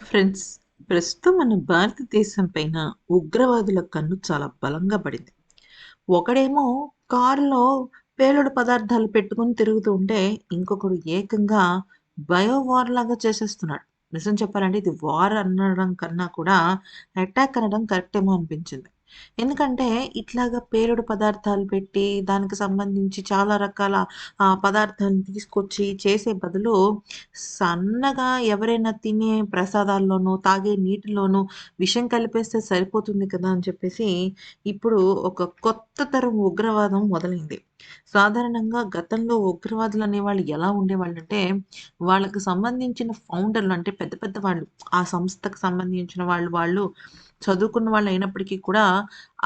Friends ప్రస్తుతం మన భారతదేశం పైన ఉగ్రవాదుల కన్ను చాలా బలంగా పడింది. ఒకడేమో కారులో పేలుడు పదార్థాలు పెట్టుకుని తిరుగుతూ ఉంటే ఇంకొకడు ఏకంగా బయో వార్ లాగా చేసేస్తున్నాడు. నిజం చెప్పాలంటే ఇది వార్ అనడం కన్నా కూడా అటాక్ అనడం కరెక్ట్ ఏమో అనిపించింది. ఎందుకంటే ఇట్లాగా పేలుడు పదార్థాలు పెట్టి దానికి సంబంధించి చాలా రకాల ఆ పదార్థాలను తీసుకొచ్చి చేసే బదులు సన్నగా ఎవరైనా తినే ప్రసాదాల్లోనూ తాగే నీటిలోనూ విషం కలిపేస్తే సరిపోతుంది కదా అని చెప్పేసి ఇప్పుడు ఒక కొత్త తరం ఉగ్రవాదం మొదలైంది. సాధారణంగా గతంలో ఉగ్రవాదులు అనేవాళ్ళు ఎలా ఉండేవాళ్ళు అంటే వాళ్ళకి సంబంధించిన ఫౌండర్లు అంటే పెద్ద పెద్ద వాళ్ళు ఆ సంస్థకు సంబంధించిన వాళ్ళు వాళ్ళు చదువుకున్న వాళ్ళు అయినప్పటికీ కూడా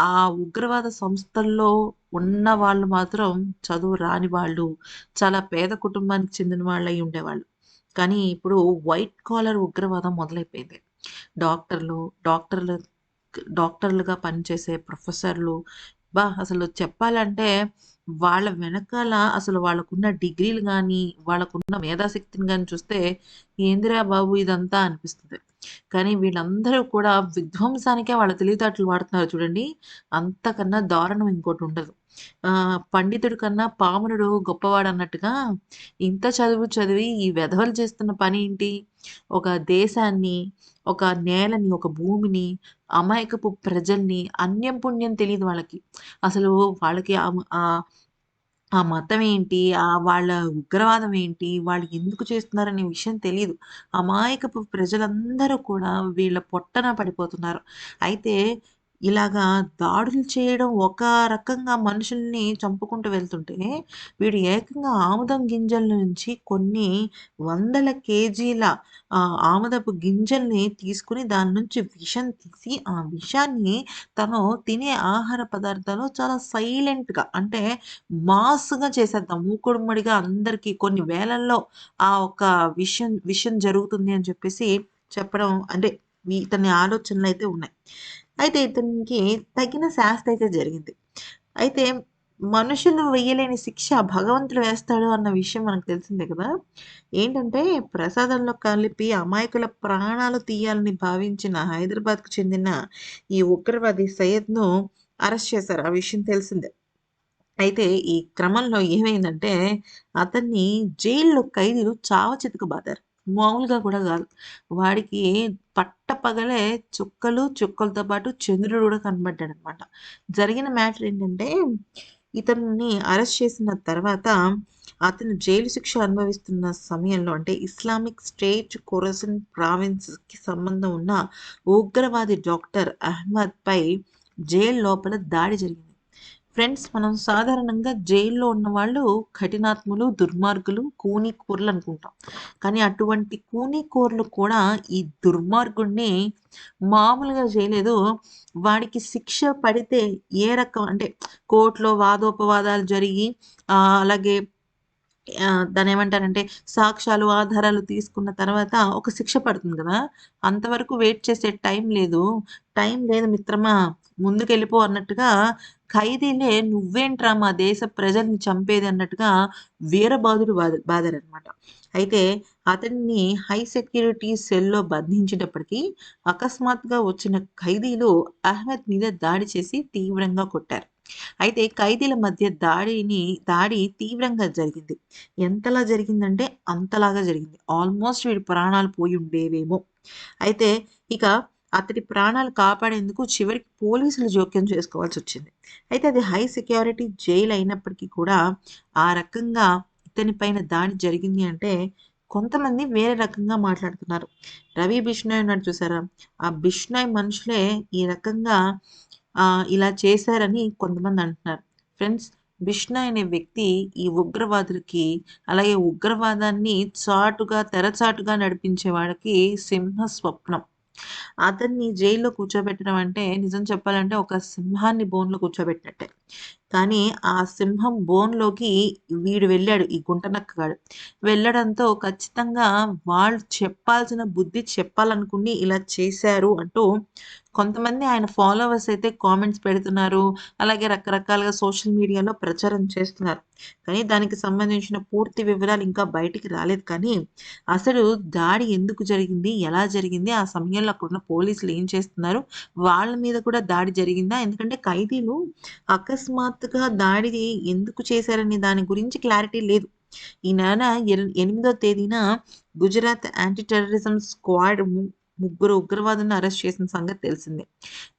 ఆ ఉగ్రవాద సంస్థల్లో ఉన్న వాళ్ళు మాత్రం చదువు రాని వాళ్ళు చాలా పేద కుటుంబానికి చెందిన వాళ్ళు అయి ఉండేవాళ్ళు. కానీ ఇప్పుడు వైట్ కాలర్ ఉగ్రవాదం మొదలైపోయింది. డాక్టర్లు డాక్టర్లు డాక్టర్లుగా పనిచేసే ప్రొఫెసర్లు బా అసలు చెప్పాలంటే వాళ్ళ వెనకాల అసలు వాళ్ళకున్న డిగ్రీలు కానీ వాళ్ళకున్న మేధాశక్తిని కానీ చూస్తే ఏందిరా బాబు ఇదంతా అనిపిస్తుంది. కానీ వీళ్ళందరూ కూడా విధ్వంసానికే వాళ్ళ తెలివితేటలు వాడుతున్నారు చూడండి. అంతకన్నా దారుణం ఇంకోటి ఉండదు. ఆ పండితుడి కన్నా పామరుడు గొప్పవాడు అన్నట్టుగా ఇంత చదువు చదివి ఈ వెధవలు చేస్తున్న పని ఏంటి? ఒక దేశాన్ని ఒక నేలని ఒక భూమిని అమాయకపు ప్రజల్ని అన్యం పుణ్యం తెలియదు వాళ్ళకి. అసలు వాళ్ళకి ఆ మతం ఏంటి? ఆ వాళ్ళ ఉగ్రవాదం ఏంటి? వాళ్ళు ఎందుకు చేస్తున్నారనే విషయం తెలియదు అమాయకపు ప్రజలందరూ కూడా వీళ్ళ పొట్టన పడిపోతున్నారు. అయితే ఇలాగా దాడులు చేయడం ఒక రకంగా మనుషుల్ని చంపుకుంటూ వెళ్తుంటే వీడు ఏకంగా ఆముదం గింజల నుంచి కొన్ని వందల కేజీల ఆముదపు గింజల్ని తీసుకుని దాని నుంచి విషం తీసి ఆ విషాన్ని తను తినే ఆహార పదార్థాలు చాలా సైలెంట్గా అంటే మాస్గా చేసేద్దాం. మూకుడుమ్మడిగా అందరికీ కొన్ని వేలల్లో ఆ ఒక విషయం విషయం జరుగుతుంది అని చెప్పేసి చెప్పడం అంటే ఇతని ఆలోచనలు అయితే ఉన్నాయి. అయితే ఇతనికి తగిన శాస్తి అయితే జరిగింది. అయితే మనుషులు వేయలేని శిక్ష భగవంతుడు వేస్తాడు అన్న విషయం మనకు తెలిసిందే కదా. ఏంటంటే ప్రసాదంలో కలిపి అమాయకుల ప్రాణాలు తీయాలని భావించిన హైదరాబాద్కు చెందిన ఈ ఉగ్రవాది సయ్యద్ను అరెస్ట్ చేశారు. ఆ విషయం తెలిసిందే. అయితే ఈ క్రమంలో ఏమైందంటే అతన్ని జైల్లో ఖైదీలు చావ బాదారు. మామూలుగా కూడా కాదు. వాడికి పట్టపగలే చుక్కలు చుక్కలతో పాటు చంద్రుడు కూడా కనబడ్డాడు అనమాట జరిగిన మ్యాటర్ ఏంటంటే ఇతన్ని అరెస్ట్ చేసిన తర్వాత అతను జైలు శిక్ష అనుభవిస్తున్న సమయంలో అంటే ఇస్లామిక్ స్టేట్ కొరసన్ ప్రావిన్స్కి సంబంధం ఉన్న ఉగ్రవాది డాక్టర్ అహ్మద్ పై జైలు లోపల దాడి జరిగింది. ఫ్రెండ్స్ మనం సాధారణంగా జైల్లో ఉన్న వాళ్ళు కఠినాత్ములు దుర్మార్గులు కూనీ కూరలు అనుకుంటాం. కానీ అటువంటి కూనీ కూరలు కూడా ఈ దుర్మార్గుడిని మామూలుగా చేయలేదు వాడికి శిక్ష పడితే ఏ రకం అంటే కోర్టులో వాదోపవాదాలు జరిగి అలాగే దాని ఏమంటారంటే సాక్ష్యాలు ఆధారాలు తీసుకున్న తర్వాత ఒక శిక్ష పడుతుంది కదా. అంతవరకు వెయిట్ చేసే టైం లేదు. టైం లేదు మిత్రమా ముందుకెళ్ళిపో అన్నట్టుగా ఖైదీలే నువ్వేంట్రా మా దేశ ప్రజల్ని చంపేది అన్నట్టుగా వీరబాధుడు బాధ అనమాట అయితే అతన్ని హై సెక్యూరిటీ సెల్లో బంధించేటప్పటికీ అకస్మాత్తుగా వచ్చిన ఖైదీలు అహ్మద్ మీద దాడి చేసి తీవ్రంగా కొట్టారు. అయితే ఖైదీల మధ్య దాడిని దాడి తీవ్రంగా జరిగింది. ఎంతలా జరిగిందంటే అంతలాగా జరిగింది. ఆల్మోస్ట్ వీడి ప్రాణాలు పోయి ఉండేవేమో. అయితే ఇక అతడి ప్రాణాలు కాపాడేందుకు చివరికి పోలీసులు జోక్యం చేసుకోవాల్సి వచ్చింది. అయితే అది హై సెక్యూరిటీ జైలు అయినప్పటికీ కూడా ఆ రకంగా ఇతని పైన దాడి జరిగింది అంటే కొంతమంది వేరే రకంగా మాట్లాడుతున్నారు. రవి బిష్నాయ్ ఉన్నాడు చూసారా? ఆ బిష్నాయ్ మనుషులే ఈ రకంగా ఇలా చేశారని కొంతమంది అంటున్నారు. ఫ్రెండ్స్ బిష్ణ అనే వ్యక్తి ఈ ఉగ్రవాదులకి అలాగే ఉగ్రవాదాన్ని చాటుగా తెరచాటుగా నడిపించే వాడికి సింహ స్వప్నం. అతన్ని జైల్లో కూర్చోబెట్టడం అంటే నిజం చెప్పాలంటే ఒక సింహాన్ని బోన్లో కూర్చోబెట్టినట్టే. కానీ ఆ సింహం బోన్లోకి వీడు వెళ్ళాడు ఈ గుంటనక్కగాడు. వెళ్ళడంతో ఖచ్చితంగా వాళ్ళు చెప్పాల్సిన బుద్ధి చెప్పాలనుకుని ఇలా చేశారు అంటూ కొంతమంది ఆయన ఫాలోవర్స్ అయితే కామెంట్స్ పెడుతున్నారు. అలాగే రకరకాలుగా సోషల్ మీడియాలో ప్రచారం చేస్తున్నారు. కానీ దానికి సంబంధించిన పూర్తి వివరాలు ఇంకా బయటికి రాలేదు కానీ, అసలు దాడి ఎందుకు జరిగింది? ఎలా జరిగింది? ఆ సమయంలో అక్కడున్న పోలీసులు ఏం చేస్తున్నారు? వాళ్ళ మీద కూడా దాడి జరిగిందా? ఎందుకంటే ఖైదీలు అకస్మాత్తుగా దాడి ఎందుకు చేశారనే దాని గురించి క్లారిటీ లేదు. ఈ నెల ఎనిమిదో తేదీన గుజరాత్ యాంటీ టెర్రరిజం స్క్వాడ్ ముగ్గురు ఉగ్రవాదులను అరెస్ట్ చేసిన సంగతి తెలిసిందే.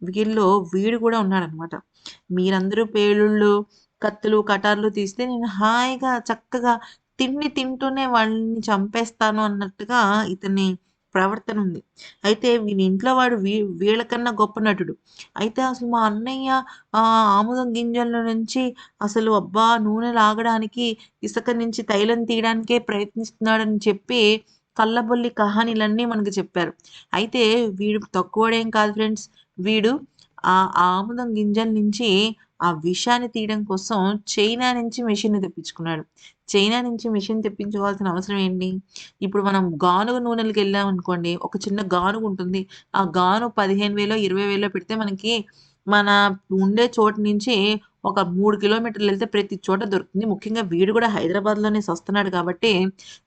వీళ్ళలో వీడు కూడా ఉన్నాడనమాట. మీరందరూ పేలుళ్ళు, కత్తులు, కటార్లు తీస్తే నేను హాయిగా చక్కగా తిండి తింటూనే వాళ్ళని చంపేస్తాను అన్నట్టుగా ఇతని ప్రవర్తన ఉంది. అయితే వీని ఇంట్లో వాడు వీ వీళ్ళకన్నా గొప్ప నటుడు. అయితే అసలు మా అన్నయ్య ఆముదం గింజల నుంచి అసలు అబ్బా! నూనె లాగడానికి ఇసుక నుంచి తైలం తీయడానికే ప్రయత్నిస్తున్నాడని చెప్పి కల్లబొల్లి కహానీలన్నీ మనకు చెప్పారు. అయితే వీడు తక్కువడేం కాదు ఫ్రెండ్స్. వీడు ఆ ఆముదం గింజల నుంచి ఆ విషాన్ని తీయడం కోసం చైనా నుంచి మెషిన్ తెప్పించుకున్నాడు. చైనా నుంచి మెషిన్ తెప్పించుకోవాల్సిన అవసరం ఏంటి? ఇప్పుడు మనం గానుగ అనుకోండి ఒక చిన్న గానుగుంటుంది. ఆ గాను పదిహేను వేలో ఇరవై వేలో పెడితే మనకి మన ఉండే చోటు నుంచి ఒక మూడు కిలోమీటర్లు వెళ్తే ప్రతి చోట దొరుకుతుంది. ముఖ్యంగా వీడు కూడా హైదరాబాద్‌లోనే సస్తున్నాడు కాబట్టి,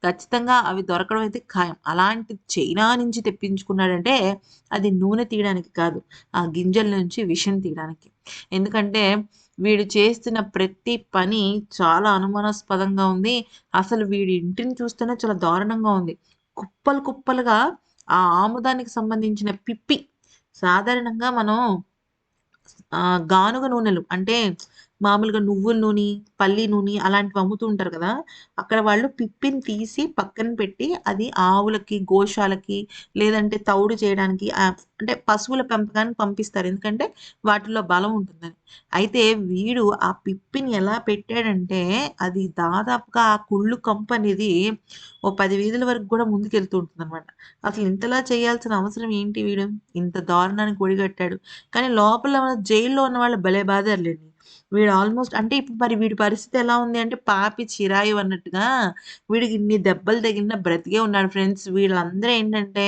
ఖచ్చితంగా అవి దొరకడం అయితే ఖాయం. అలాంటి చైనా నుంచి తెప్పించుకున్నాడంటే, అది నూనె తీయడానికి కాదు. ఆ గింజల నుంచి విషం తీయడానికి. ఎందుకంటే, వీడు చేస్తున్న ప్రతి పని చాలా అనుమానాస్పదంగా ఉంది. అసలు వీడి ఇంటిని చూస్తేనే చాలా దారుణంగా ఉంది. కుప్పలు కుప్పలుగా ఆ ఆముదానికి సంబంధించిన పిప్పి సాధారణంగా మనం గానుగ నూనెలు అంటే మామూలుగా నువ్వుల నూనె, పల్లి నూనె అలాంటివి అమ్ముతూ ఉంటారు కదా! అక్కడ వాళ్ళు పిప్పిని తీసి పక్కన పెట్టి అది ఆవులకి, గోశాలకి లేదంటే తౌడు చేయడానికి అంటే పశువుల పెంపకానికి పంపిస్తారు. ఎందుకంటే వాటిలో బలం ఉంటుందని. అయితే వీడు ఆ పిప్పిని ఎలా పెట్టాడంటే అది దాదాపుగా ఆ కుళ్ళు కంపు అనేది ఓ పది వీధుల వరకు కూడా ముందుకెళ్తూ ఉంటుందనమాట. అసలు ఇంతలా చేయాల్సిన అవసరం ఏంటి వీడు? ఇంత దారుణానికి ఒడిగట్టాడు. కానీ లోపల జైల్‌లో ఉన్న వాళ్ళు భలే బాధారులేండి వీడు ఆల్‌మోస్ట్ అంటే ఇప్పుడు మరి వీడి పరిస్థితి ఎలా ఉంది అంటే పాపి చిరాయి అన్నట్టుగా వీడికి ఇన్ని దెబ్బలు తగిలినా బ్రతికే ఉన్నాడు ఫ్రెండ్స్. వీళ్ళందరూ ఏంటంటే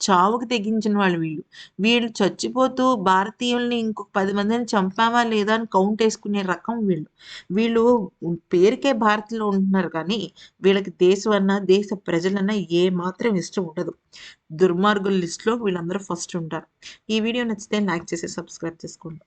చావుకు తెగించిన వాళ్ళు వీళ్ళు. వీళ్ళు చచ్చిపోతూ భారతీయుల్ని ఇంకొక పది మందిని చంపామా లేదా అని కౌంట్ వేసుకునే రకం వీళ్ళు. వీళ్ళు పేరుకే భారత్‌లో ఉంటున్నారు కానీ, వీళ్ళకి దేశం అన్నా దేశ ప్రజలన్నా ఏ మాత్రం ఇష్టం ఉండదు. దుర్మార్గుల లిస్ట్‌లో వీళ్ళందరూ ఫస్ట్ ఉంటారు. ఈ వీడియో నచ్చితే లైక్ చేసి సబ్స్క్రైబ్ చేసుకోండి.